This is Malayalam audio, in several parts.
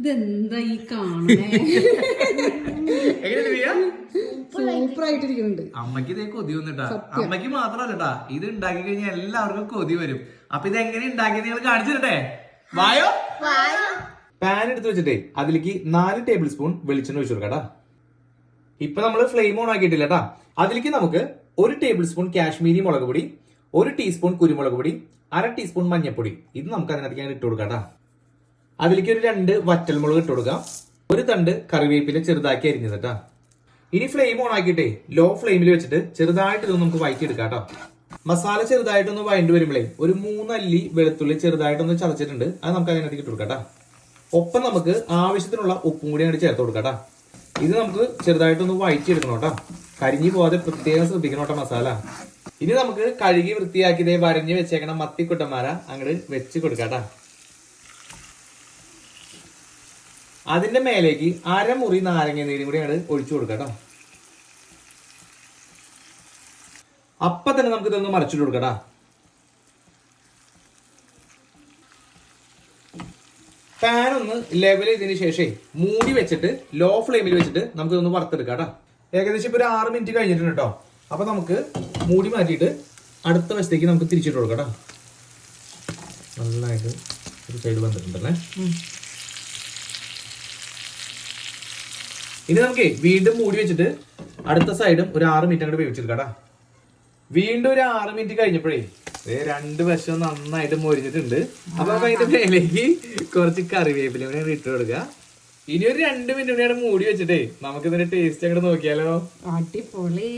ഇതെന്താ ഈ ആയിട്ടിരിക്കുന്നുണ്ട് അമ്മയ്ക്ക് ഇതേ കൊതി വന്നിട്ടാ. അമ്മയ്ക്ക് മാത്രല്ലട്ടാ ഇത് ഉണ്ടാക്കി കഴിഞ്ഞാൽ എല്ലാവർക്കും കൊതി വരും. അപ്പൊ ഇത് എങ്ങനെ ഉണ്ടാക്കിയത് നിങ്ങൾ കാണിച്ചു തരട്ടെ? വായോ? പാൻ എടുത്ത് വെച്ചിട്ടേ അതിലേക്ക് നാല് ടേബിൾ സ്പൂൺ വെളിച്ചെണ്ണ ഒഴിച്ചു കൊടുക്കാം ഇപ്പൊ നമ്മൾ ഫ്ലെയിം ഓൺ ആക്കിയിട്ടില്ല കേട്ടാ അതിലേക്ക് നമുക്ക് ഒരു ടേബിൾ സ്പൂൺ കാശ്മീരി മുളക് പൊടി ഒരു ടീസ്പൂൺ കുരുമുളക് പൊടി അര ടീസ്പൂൺ മഞ്ഞൾപ്പൊടി ഇത് നമുക്ക് അതിനകത്ത് അതിനകത്തേക്ക് ഇട്ട് കൊടുക്കാട്ടാ. അതിലേക്ക് ഒരു രണ്ട് വറ്റൽമുളക് ഇട്ട് കൊടുക്കാം. ഒരു തണ്ട് കറിവേപ്പില ചെറുതാക്കി അരിഞ്ഞത് കേട്ടോ. ഇനി ഫ്ലെയിം ഓൺ ആക്കിയിട്ടേ ലോ ഫ്ലെയിമിൽ വെച്ചിട്ട് ചെറുതായിട്ട് ഇതൊന്ന് നമുക്ക് വഴറ്റി എടുക്കാം കേട്ടോ. മസാല ചെറുതായിട്ടൊന്ന് വഴണ്ടി വരുമ്പോഴേ ഒരു മൂന്നല്ലി വെളുത്തുള്ളി ചെറുതായിട്ടൊന്ന് ചതച്ചിട്ടുണ്ട്. അത് നമുക്ക് അതിനകത്ത് ഇട്ട് കൊടുക്കാം ഒപ്പം നമുക്ക് ആവശ്യത്തിനുള്ള ഉപ്പും കൂടി അങ്ങോട്ട് ചേർത്ത് കൊടുക്കാം ഇത് നമുക്ക് ചെറുതായിട്ടൊന്ന് വഴറ്റി എടുക്കണം കേട്ടോ. കരിഞ്ഞു പോവാതെ പ്രത്യേകം ശ്രദ്ധിക്കണം കേട്ടോ മസാല. ഇനി നമുക്ക് കഴുകി വൃത്തിയാക്കിയതേ വരഞ്ഞ് വെച്ചേക്കണം മത്തിക്കുട്ടന്മാര അങ്ങോട്ട് വെച്ച് കൊടുക്കാം ട്ടാ. അതിന്റെ മേലേക്ക് അരമുറി നാരങ്ങ നീരും കൂടി അങ്ങോട്ട് ഒഴിച്ചു കൊടുക്കുക കേട്ടോ. അപ്പം തന്നെ നമുക്ക് ഇതൊന്ന് മറിച്ചിട്ട് കൊടുക്കട്ടാ പാൻ ഒന്ന് ലെവൽ ചെയ്തതിന് ശേഷം മൂടി വെച്ചിട്ട് ലോ ഫ്ലെയിമിൽ വെച്ചിട്ട് നമുക്ക് ഇതൊന്ന് വറുത്തെടുക്കാം കേട്ടോ. ഏകദേശം ഇപ്പോൾ ഒരു ആറ് മിനിറ്റ് കഴിഞ്ഞിട്ടുണ്ട് കേട്ടോ. അപ്പം നമുക്ക് മൂടി മാറ്റിയിട്ട് അടുത്ത വശത്തേക്ക് നമുക്ക് തിരിച്ചിട്ട് കൊടുക്കാം നന്നായിട്ട് ഒരു സൈഡ് വന്നിട്ടുണ്ടല്ലേ? ഇനി നമുക്ക് വീണ്ടും മൂടി വെച്ചിട്ട് അടുത്ത സൈഡും ഒരു ആറ് മിനിറ്റ് അങ്ങോട്ട് വേവിച്ചെടുക്കാട്ടാ വീണ്ടും ഒരു ആറ് മിനിറ്റ് കഴിഞ്ഞപ്പോഴേ രണ്ട് വശം നന്നായിട്ട് മൊരിഞ്ഞിട്ടുണ്ട്. അപ്പൊ അതിന്റെ മേലേക്ക് കുറച്ച് കറിവേപ്പില കൂടെ ഇട്ട് കൊടുക്കുക ഇനി ഒരു രണ്ട് മിനിറ്റ് കൂടെ മൂടി വെച്ചിട്ടേ നമുക്ക് ഇതിന്റെ ടേസ്റ്റ് അങ്ങോട്ട് നോക്കിയാലോ? അടിപൊളി.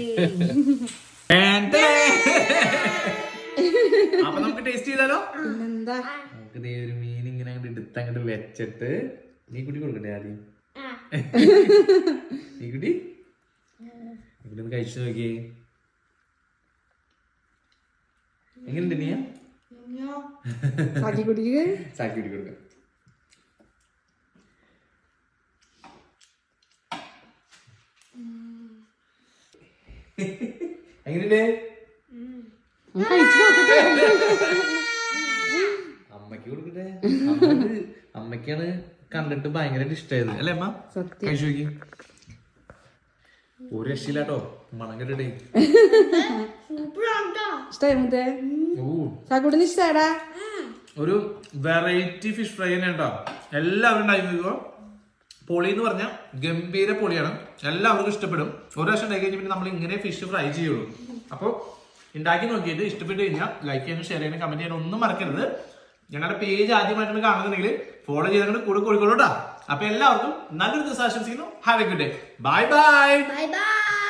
അപ്പൊ നമുക്ക് ടേസ്റ്റ് ചെയ്താലോ? നമുക്ക് ഒരു മീൻ ഇങ്ങനെ അങ്ങോട്ട് എടുത്ത് അങ്ങോട്ട് വെച്ചിട്ട് നീ കുട്ടി കൊടുക്കണ്ടേ ആദ്യം? ഇവിടെ കഴിച്ചു നോക്കിയേ. എങ്ങനെയുണ്ട് നീ സാക്കി കുടിക്കുക സാക്കി കൊടുക്ക എങ്ങനെയുണ്ട്? അമ്മയ്ക്ക് കൊടുക്കട്ടെ. അമ്മയ്ക്ക് അമ്മയ്ക്കാണ് കണ്ടിട്ട് ഭയങ്കരമായിട്ട് ഇഷ്ടമായത് അല്ലേ അമ്മ? കഴിച്ചു നോക്കി. ഒരു രക്ഷയില്ലാട്ടോ. മണം മുത്തേ? ഓ ഇഷ്ടാടാ ഒരു വെറൈറ്റി ഫിഷ് ഫ്രൈ തന്നെ കേട്ടോ എല്ലാവരും ഉണ്ടാക്കി നോക്കുക പൊളി എന്ന് പറഞ്ഞാൽ ഗംഭീര പൊളിയാണ്. എല്ലാവർക്കും ഇഷ്ടപ്പെടും. ഒരു പ്രാവശ്യം ഉണ്ടാക്കി കഴിഞ്ഞാൽ പിന്നെ നമ്മൾ ഇങ്ങനെ ഫിഷ് ഫ്രൈ ചെയ്യുള്ളൂ. അപ്പോൾ ഉണ്ടാക്കി നോക്കിയിട്ട് ഇഷ്ടപ്പെട്ട് കഴിഞ്ഞാൽ ലൈക്ക് ചെയ്യാനും ഷെയർ ചെയ്യാനും കമന്റ് ചെയ്യാനും ഒന്നും മറക്കരുത്. ഞങ്ങളുടെ പേജ് ആദ്യമായിട്ടാണ് കാണുന്നുണ്ടെങ്കിൽ ഫോളോ ചെയ്ത് കൂടെ കോഴിക്കോളൂ കേട്ടോ. അപ്പൊ എല്ലാവർക്കും നല്ലൊരു ദിവസം ആശംസിക്കുന്നു. Have a good day bye bye bye bye.